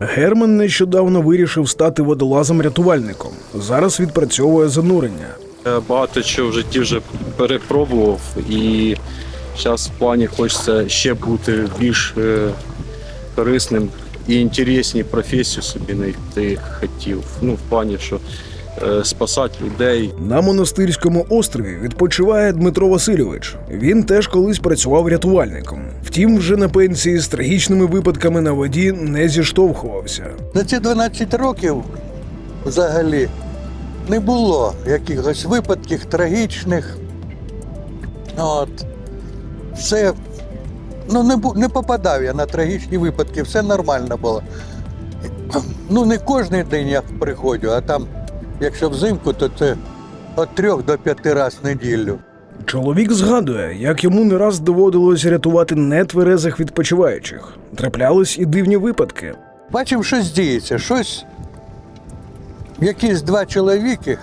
Герман нещодавно вирішив стати водолазом-рятувальником. Зараз відпрацьовує занурення. Я багато чого в житті вже перепробував і зараз в плані хочеться ще бути більш е, корисним і інтересній професію собі знайти хотів. Ну, в плані, що спасати людей. На монастирському острові відпочиває Дмитро Васильович. Він теж колись працював рятувальником. Втім, вже на пенсії з трагічними випадками на воді не зіштовхувався. За ці 12 років взагалі не було якихось випадків трагічних. От. Все, ну не, не попадав я на трагічні випадки, все нормально було. Ну, не кожен день я приходжу, а там, якщо взимку, то це від трьох до п'яти разів в неділю. Чоловік згадує, як йому не раз доводилось рятувати нетверезих відпочиваючих. Траплялись і дивні випадки. Бачив, щось діється, щось. Якісь два чоловіки.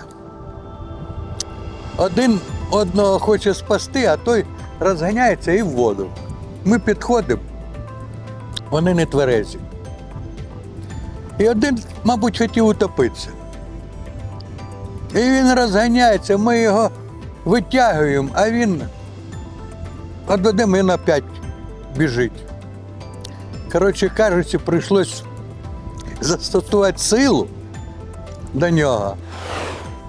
Один одного хоче спасти, а той розганяється і в воду. Ми підходимо, вони не тверезі. І один, мабуть, хотів утопитися. І він розганяється, ми його витягуємо, а він відведемо він опять біжить. Коротше кажучи, прийшлось застосувати силу до нього.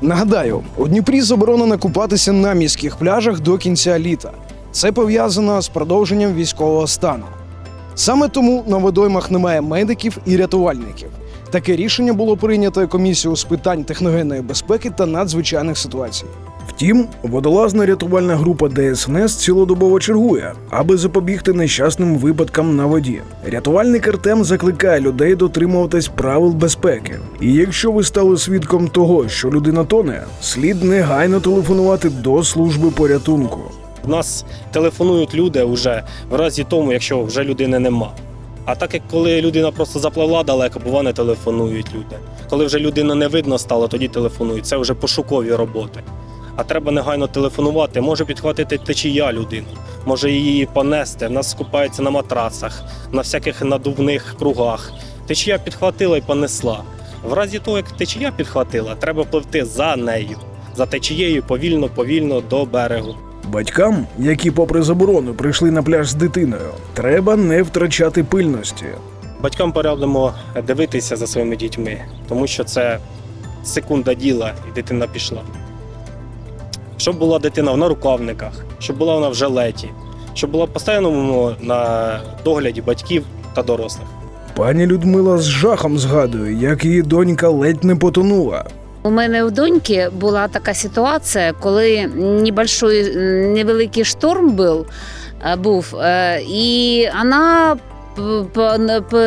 Нагадаю, у Дніпрі заборонено купатися на міських пляжах до кінця літа. Це пов'язано з продовженням військового стану. Саме тому на водоймах немає медиків і рятувальників. Таке рішення було прийнято комісією з питань техногенної безпеки та надзвичайних ситуацій. Втім, водолазна рятувальна група ДСНС цілодобово чергує, аби запобігти нещасним випадкам на воді. Рятувальник Артем закликає людей дотримуватись правил безпеки. І якщо ви стали свідком того, що людина тоне, слід негайно телефонувати до служби порятунку. Нас телефонують люди вже в разі тому, якщо вже людини нема. А так як коли людина просто запливла далеко, бува не телефонують люди. Коли вже людину не видно стало, тоді телефонують. Це вже пошукові роботи. А треба негайно телефонувати, може підхватити течія людину, може її понести. В нас скупаються на матрасах, на всяких надувних кругах. Течія підхватила і понесла. В разі того, як течія підхватила, треба пливти за нею, за течією повільно-повільно до берегу. Батькам, які попри заборону прийшли на пляж з дитиною, треба не втрачати пильності. Батькам порадимо дивитися за своїми дітьми, тому що це секунда діла, і дитина пішла. Щоб була дитина в нарукавниках, щоб була вона в жилеті, щоб була постійно на догляді батьків та дорослих. Пані Людмила з жахом згадує, як її донька ледь не потонула. У мене у доньки була така ситуація, коли небольшой, невеликий шторм був, е, був е, і вона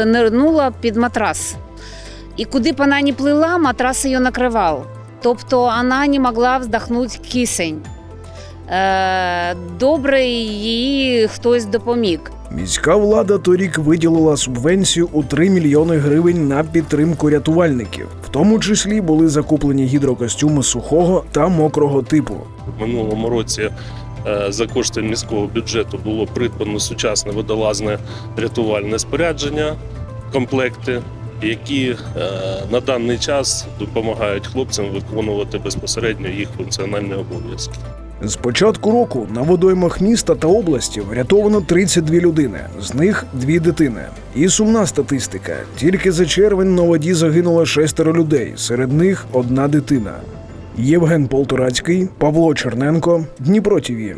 нирнула під матрас. І куди б вона не плила, матрас її накривав. Тобто вона не могла вздохнути кисень. Е, Добре, їй хтось допоміг. Міська влада торік виділила субвенцію у 3 мільйони гривень на підтримку рятувальників. В тому числі були закуплені гідрокостюми сухого та мокрого типу. В минулому році е, за кошти міського бюджету було придбано сучасне водолазне рятувальне спорядження, комплекти, які е, на даний час допомагають хлопцям виконувати безпосередньо їх функціональні обов'язки. З початку року на водоймах міста та області врятовано 32 людини, з них дві дитини. І сумна статистика: тільки за червень на воді загинуло шестеро людей, серед них одна дитина. Євген Полторацький, Павло Черненко, Дніпро ТІВІ.